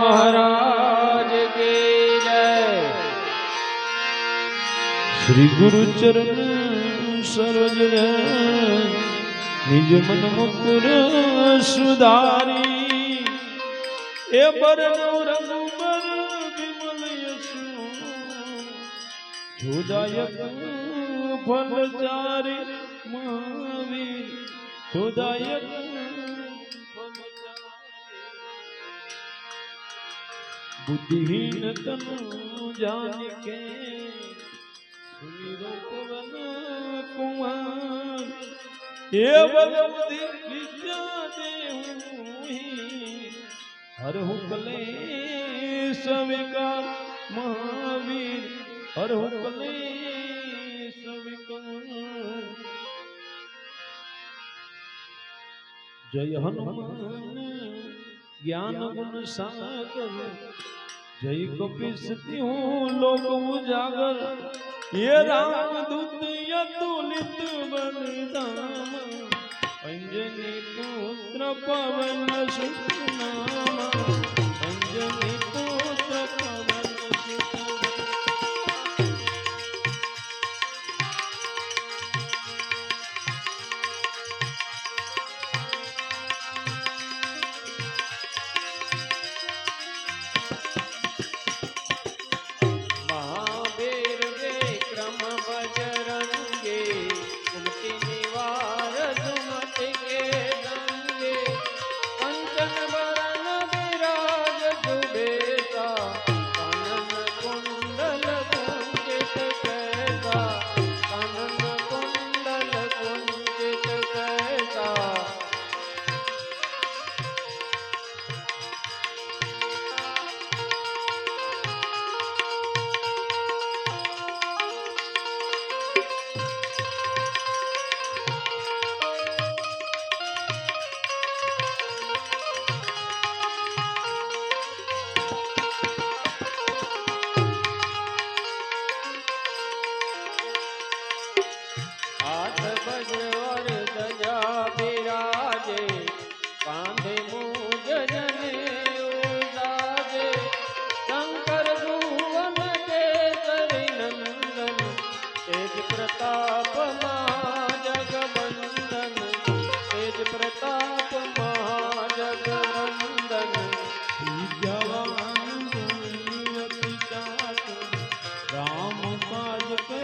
મહારાજ કે શ્રી ગુરુ ચરણ સરોજ નિજ મન મુકુર સુધારી. એ બરનો રંગ વિમલ યશુ. જોદાયક ફલચારી મહાવીર. જોદાયક બુદ્ધિહીન તનુ જાન કે સુનિરો પવન કુમાર એ બલબુદ્ધિ વિદ્યા દેહી હર હું કલે સવિકાર મહાવીર. હર હું કલે સવિકાર જય હનુમાન ज्ञान गुण सागर। जय को पिसती हूँ लोग उजागर। ये राम दूत यतुलित बलिदान। अंजनी पुत्र पवन सुनामा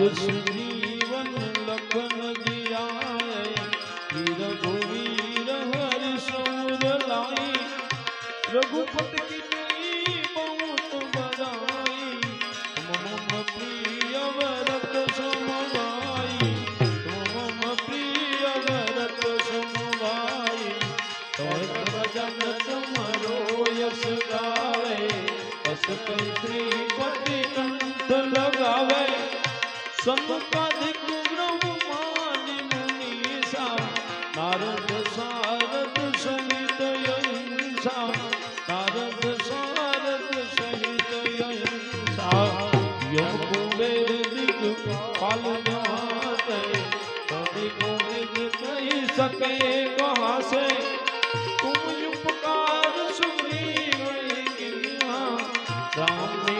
Would you leave? Ram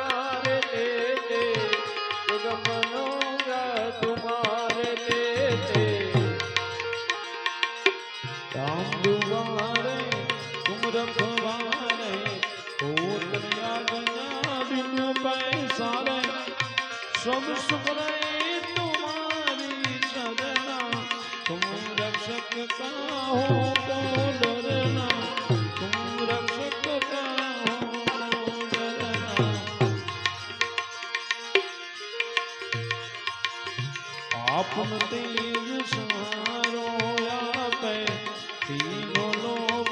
সব সুখরায় তোমারি সদনা তুম রক্ষক কাহো তো ডরনা তুম রক্ষক কাহো ডরনা আপন তেজ সারো আপে तीनों लोग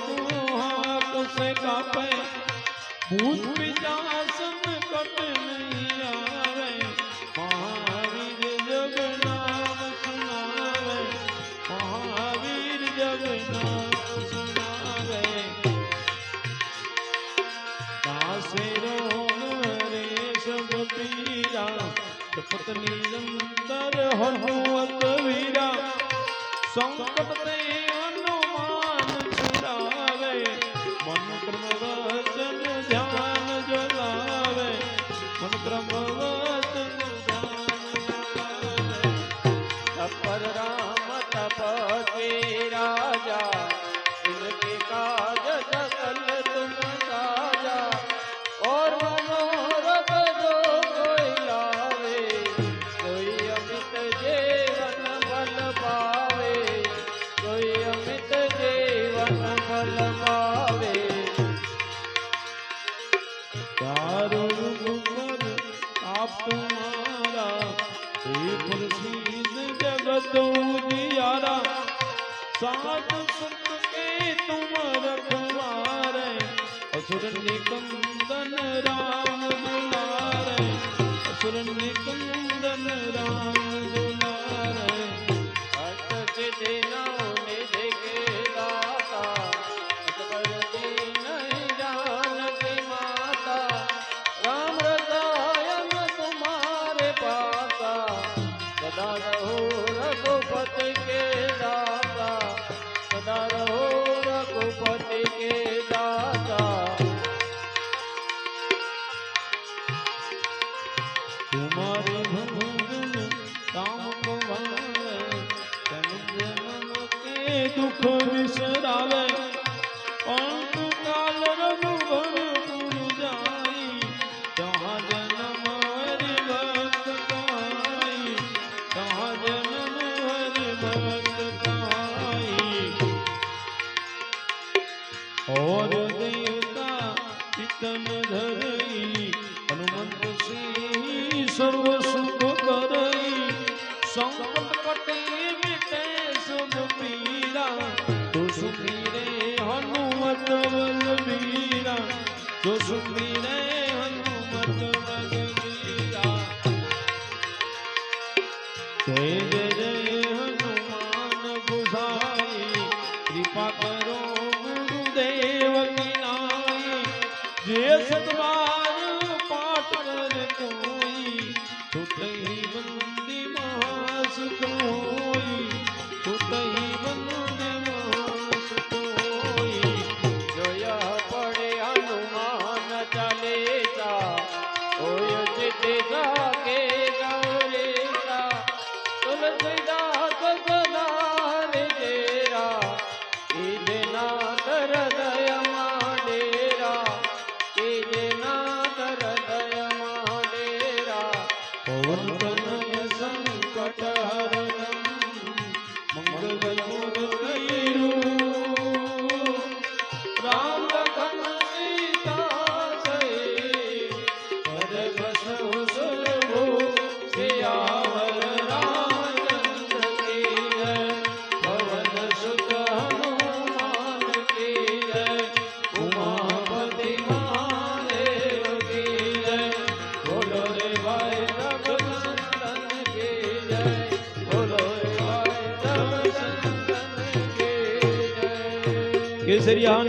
हाथ से कापे भूत પત્ની અંતર હરવત વીરા સંકટ તે સાત સંત કે તુમ રખવારે અસુર નિકંદન રામ દુલારે અસુર નિકંદન રામ જે સદવાર પાઠ કરે કોઈ તો તહી બંદી માસ કોઈ તો તહી બંદી માસ કોઈ જોયા પડે હનુમાન ચાલે તા ઓય જે તે சரியான